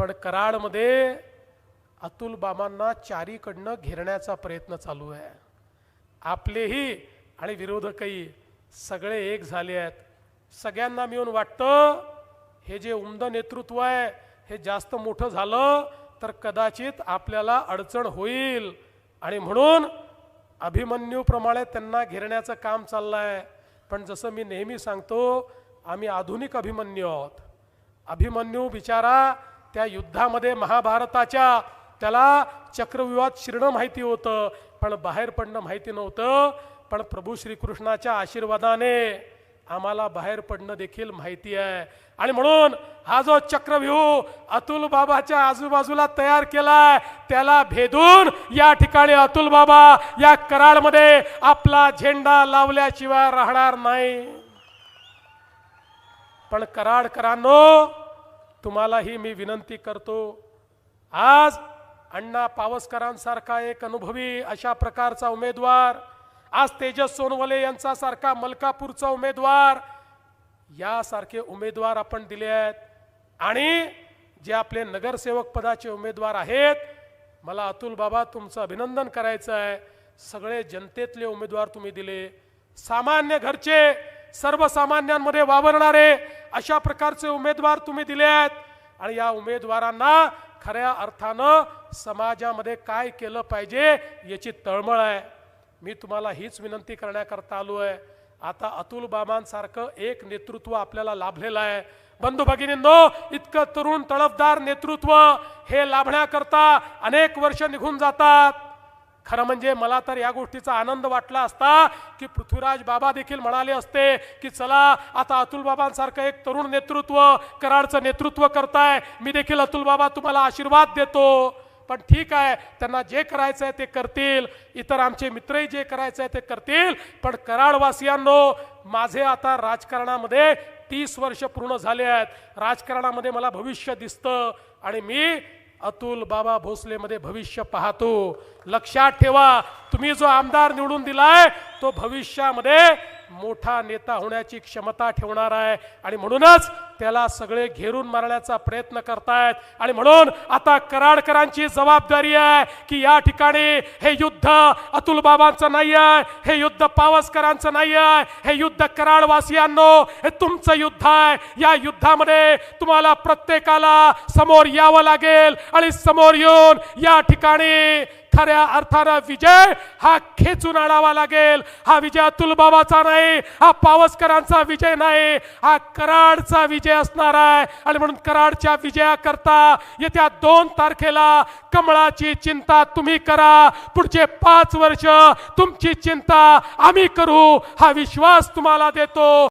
पण कराडमध्ये अतुल बाबांना चारीकडनं घेरण्याचा प्रयत्न चालू आहे. आपलेही आणि विरोधकही सगळे एक झाले आहेत. सगळ्यांना मिळून वाटतं हे जे उमद नेतृत्व आहे हे जास्त मोठं झालं तर कदाचित आपल्याला अडचण होईल. आणि म्हणून अभिमन्यूप्रमाणे त्यांना घेरण्याचं काम चाललं आहे. पण जसं मी नेहमी सांगतो आम्ही आधुनिक अभिमन्यू आहोत. अभिमन्यू बिचारा त्या युद्धामध्ये महाभारताच्या त्याला चक्रव्यूहात शिरणं माहिती होतं पण बाहेर पडणं माहिती नव्हतं. पण प्रभू श्रीकृष्णाच्या आशीर्वादाने आम्हाला बाहेर पडणं देखील माहिती आहे. आणि म्हणून हा जो चक्रव्यूह अतुल बाबाच्या आजूबाजूला तयार केलाय त्याला भेदून या ठिकाणी अतुल बाबा या कराडमध्ये आपला झेंडा लावल्याशिवाय राहणार नाही. पण कराडकरांनो तुम्हालाही मी विनंती करतो आज अण्णा पावसकरांसारखा एक अनुभवी अशा प्रकारचा उमेदवार आज तेजस सोनवले यांचा सारखा मलकापूरचा उमेदवार यासारखे उमेदवार आपण दिले आहेत. आणि जे आपले नगरसेवक पदाचे उमेदवार आहेत मला अतुल बाबा तुमचं अभिनंदन करायचं आहे सगळे जनतेतले उमेदवार तुम्ही दिले. सामान्य घरचे सर्वसामान्यांमध्ये वावरणारे अशा प्रकारचे उमेदवार तुम्ही दिले आहेत. आणि या उमेदवारांना खऱ्या अर्थानं समाजामध्ये काय केलं पाहिजे याची तळमळ आहे. मी तुम्हाला हीच विनंती करण्याकरता आलो आहे. आता अतुल बाबांसारखं एक नेतृत्व आपल्याला लाभलेलं आहे. बंधू भगिनींनो इतकं तरुण तळफदार नेतृत्व हे लाभण्याकरता अनेक वर्ष निघून जातात. खरं म्हणजे मला तर या गोष्टीचा आनंद वाटला असता की पृथ्वीराज बाबा देखील म्हणाले असते की चला आता अतुल बाबांसारखं एक तरुण नेतृत्व कराडचं नेतृत्व करताय. मी देखील अतुल बाबा तुम्हाला आशीर्वाद देतो. पण ठीक आहे त्यांना जे करायचं आहे ते करतील. इतर आमचे मित्रही जे करायचं आहे ते करतील. पण कराडवासियांनो माझे आता राजकारणामध्ये तीस वर्ष पूर्ण झाले आहेत. राजकारणामध्ये मला भविष्य दिसतं आणि मी अतुल बाबा भोसलेमध्ये भविष्य पाहतो. लक्षात ठेवा तुम्ही जो आमदार निवडून दिलाय तो भविष्यामध्ये मोठा नेता होण्याची क्षमता ठेवणार आहे. आणि म्हणूनच त्याला सगळे घेरून मारण्याचा प्रयत्न करतायत. आणि म्हणून आता कराडकरांची जबाबदारी आहे की या ठिकाणी हे युद्ध अतुल बाबांचं नाही आहे हे युद्ध पावसकरांचं नाही आहे हे युद्ध कराडवासियांनो हे तुमचं युद्ध आहे. या युद्धामध्ये तुम्हाला प्रत्येकाला समोर यावं लागेल आणि समोर येऊन या ठिकाणी खऱ्या अर्थानं विजय हा खेचून आणावा लागेल. हा विजय अतुल बाबाचा नाही हा पावसकरांचा विजय नाही हा कराडचा विजय असणार आहे. आणि म्हणून कराडच्या विजयाकरता येत्या दोन तारखेला कमळाची चिंता तुम्ही करा. पुढचे पाच वर्ष तुमची चिंता आम्ही करू. हा विश्वास तुम्हाला देतो.